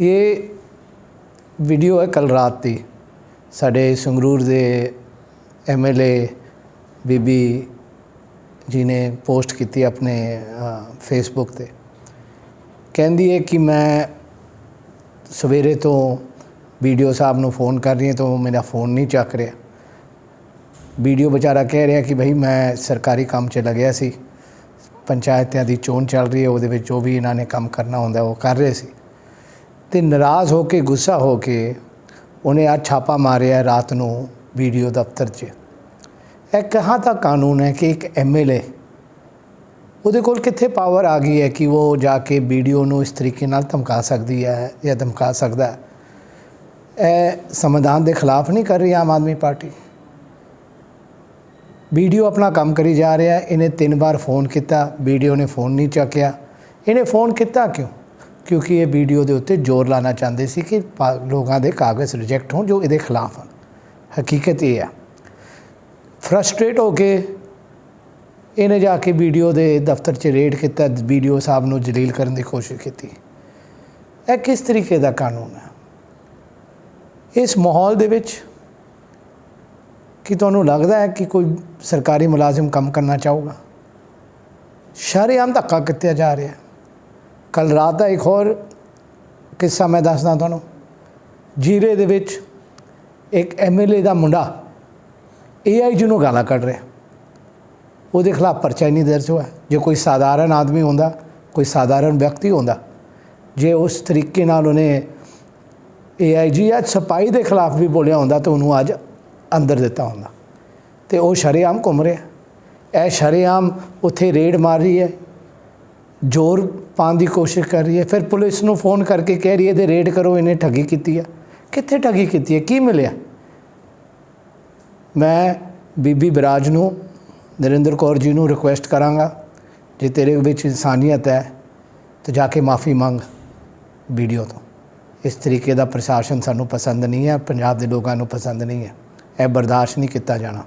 ਇਹ ਵੀਡੀਓ ਹੈ ਕੱਲ ਰਾਤ ਦੀ। ਸਾਡੇ ਸੰਗਰੂਰ ਦੇ ਐਮਐਲਏ ਬੀਬੀ ਜੀ ਨੇ ਪੋਸਟ ਕੀਤੀ ਆਪਣੇ ਫੇਸਬੁੱਕ ਤੇ। ਕਹਿੰਦੀ ਹੈ ਕਿ ਮੈਂ ਸਵੇਰੇ ਤੋਂ ਵੀਡੀਓ ਸਾਹਿਬ ਨੂੰ ਫੋਨ ਕਰ ਰਹੀ ਹਾਂ ਤਾਂ ਉਹ ਮੇਰਾ ਫੋਨ ਨਹੀਂ ਚੱਕ ਰਿਹਾ। ਵੀਡੀਓ ਵਿਚਾਰਾ ਕਹਿ ਰਿਹਾ ਕਿ ਭਾਈ ਮੈਂ ਸਰਕਾਰੀ ਕੰਮ 'ਚ ਲੱਗਿਆ ਸੀ। ਪੰਚਾਇਤਾਂ ਦੀ ਚੋਣ ਚੱਲ ਰਹੀ ਹੈ, ਉਹਦੇ ਵਿੱਚ ਜੋ ਵੀ ਇਹਨਾਂ ਨੇ ਕੰਮ ਕਰਨਾ ਹੁੰਦਾ ਉਹ ਕਰ ਰਹੇ ਸੀ। ਤੇ ਨਾਰਾਜ਼ ਹੋ ਕੇ, ਗੁੱਸਾ ਹੋ ਕੇ ਉਹਨੇ ਆ ਛਾਪਾ ਮਾਰਿਆ ਰਾਤ ਨੂੰ ਵੀਡੀਓ ਦਫ਼ਤਰ 'ਚ। ਇਹ ਕਹਾਂ ਤਾਂ ਕਾਨੂੰਨ ਹੈ ਕਿ ਇੱਕ ਐਮਐਲਏ ਉਹਦੇ ਕੋਲ ਕਿੱਥੇ ਪਾਵਰ ਆ ਗਈ ਹੈ ਕਿ ਉਹ ਜਾ ਕੇ ਵੀਡੀਓ ਨੂੰ ਇਸ ਤਰੀਕੇ ਨਾਲ ਧਮਕਾ ਸਕਦੀ ਹੈ ਜਾਂ ਧਮਕਾ ਸਕਦਾ ਹੈ? ਇਹ ਸੰਵਿਧਾਨ ਦੇ ਖਿਲਾਫ ਨਹੀਂ ਕਰ ਰਹੀ ਆਮ ਆਦਮੀ ਪਾਰਟੀ। ਵੀਡੀਓ ਆਪਣਾ ਕੰਮ ਕਰੀ ਜਾ ਰਿਹਾ ਇਹਨੇ ਤਿੰਨ ਵਾਰ ਫੋਨ ਕੀਤਾ, ਵੀਡੀਓ ਨੇ ਫੋਨ ਨਹੀਂ ਚੱਕਿਆ। ਇਹਨੇ ਫੋਨ ਕੀਤਾ ਕਿਉਂ? ਕਿਉਂਕਿ ਇਹ ਵੀਡੀਓ ਦੇ ਉੱਤੇ ਜ਼ੋਰ ਲਾਣਾ ਚਾਹੁੰਦੇ ਸੀ ਕਿ ਪਾ- ਲੋਕਾਂ ਦੇ ਕਾਗਜ਼ ਰਿਜੈਕਟ ਹੋਣ ਜੋ ਇਹਦੇ ਖਿਲਾਫ ਹਨ ਹਕੀਕਤ ਇਹ ਹੈ ਫਰਸਟ੍ਰੇਟ ਹੋ ਕੇ ਇਹਨੇ ਜਾ ਕੇ ਵੀਡੀਓ ਦੇ ਦਫ਼ਤਰ 'ਚ ਰੇਡ ਕੀਤਾ, ਵੀਡੀਓ ਸਾਹਿਬ ਨੂੰ ਜਲੀਲ ਕਰਨ ਦੀ ਕੋਸ਼ਿਸ਼ ਕੀਤੀ। ਇਹ ਕਿਸ ਤਰੀਕੇ ਦਾ ਕਾਨੂੰਨ ਹੈ ਇਸ ਮਾਹੌਲ ਦੇ ਵਿੱਚ ਕੀ ਤੁਹਾਨੂੰ ਲੱਗਦਾ ਹੈ ਕਿ ਕੋਈ ਸਰਕਾਰੀ ਮੁਲਾਜ਼ਮ ਕੰਮ ਕਰਨਾ ਚਾਹੂਗਾ? ਸ਼ਰੇਆਮ ਧੱਕਾ ਕੀਤਾ ਜਾ ਰਿਹਾ। ਕੱਲ ਰਾਤ ਦਾ ਇੱਕ ਹੋਰ ਕਿੱਸਾ ਮੈਂ ਦੱਸਦਾ ਤੁਹਾਨੂੰ। ਜੀਰੇ ਦੇ ਵਿੱਚ ਇੱਕ ਐਮਐਲਏ ਦਾ ਮੁੰਡਾ ਏਆਈਜੀ ਨੂੰ ਗਾਲਾਂ ਕੱਢ ਰਿਹਾ। ਉਹਦੇ ਖਿਲਾਫ ਪਰਚਾ ਹੀ ਨਹੀਂ ਦਰਜ ਹੋਇਆ, ਜੇ ਕੋਈ ਸਾਧਾਰਨ ਆਦਮੀ ਹੁੰਦਾ, ਕੋਈ ਸਾਧਾਰਨ ਵਿਅਕਤੀ ਹੁੰਦਾ, ਜੇ ਉਸ ਤਰੀਕੇ ਨਾਲ ਉਹਨੇ ਏਆਈਜੀ ਜਾਂ ਸਪਾਈ ਦੇ ਖਿਲਾਫ ਵੀ ਬੋਲਿਆ ਹੁੰਦਾ ਤਾਂ ਉਹਨੂੰ ਅੱਜ ਅੰਦਰ ਦਿੱਤਾ ਹੁੰਦਾ। ਤੇ ਉਹ ਸ਼ਰੇਆਮ ਘੁੰਮ ਰਿਹਾ। ਇਹ ਸ਼ਰੇਆਮ ਉੱਥੇ ਰੇਡ ਮਾਰ ਰਹੀ ਹੈ। ਜ਼ੋਰ ਪਾਉਣ ਦੀ ਕੋਸ਼ਿਸ਼ ਕਰ ਰਹੀ ਹੈ, ਫਿਰ ਪੁਲਿਸ ਨੂੰ ਫੋਨ ਕਰਕੇ ਕਹਿ ਰਹੀ ਹੈ ਤੇ ਰੇਡ ਕਰੋ, ਇਹਨੇ ਠੱਗੀ ਕੀਤੀ ਹੈ ਕਿੱਥੇ ਠੱਗੀ ਕੀਤੀ ਹੈ? ਕੀ ਮਿਲਿਆ? ਮੈਂ ਬੀਬੀ ਬਰਾਜ ਨੂੰ, ਨਰਿੰਦਰ ਕੌਰ ਜੀ ਨੂੰ ਰਿਕੁਐਸਟ ਕਰਾਂਗਾ, ਜੇ ਤੇਰੇ ਵਿੱਚ ਇਨਸਾਨੀਅਤ ਹੈ, ਤਾਂ ਜਾ ਕੇ ਮਾਫੀ ਮੰਗ ਵੀਡੀਓ ਤੋਂ। ਇਸ ਤਰੀਕੇ ਦਾ ਪ੍ਰਸ਼ਾਸਨ ਸਾਨੂੰ ਪਸੰਦ ਨਹੀਂ ਹੈ, ਪੰਜਾਬ ਦੇ ਲੋਕਾਂ ਨੂੰ ਪਸੰਦ ਨਹੀਂ ਹੈ। ਇਹ ਬਰਦਾਸ਼ਤ ਨਹੀਂ ਕੀਤਾ ਜਾਣਾ।